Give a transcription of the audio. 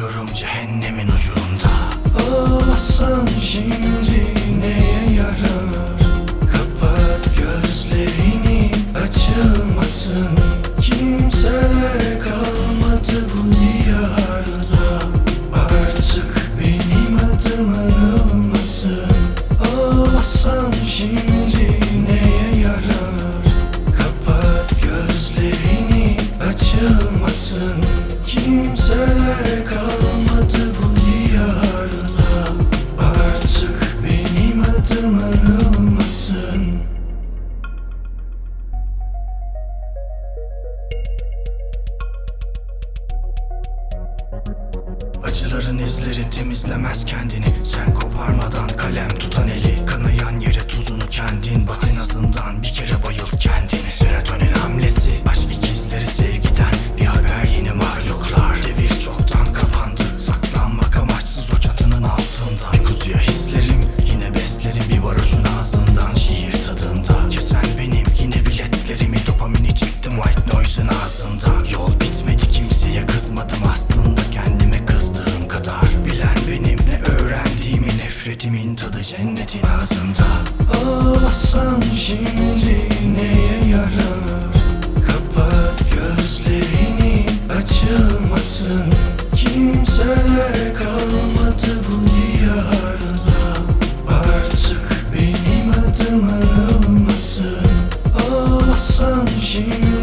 Yürüyorum cehennemin ucunda. Ağlasam şimdi neye yarar? Kapat gözlerini açılmasın. kalmasın Kimseler kalmadı bu diyarda. Artık benim adım anılmasın. Acıların izleri temizlemez kendini. Sen kopar Nefretimin tadı cennetin ağzında. Ağlasam şimdi neye yarar? Kapat gözlerini açılmasın. Kimseler kalmadı bu diyarda. Artık benim adım anılmasın. Ağlasam şimdi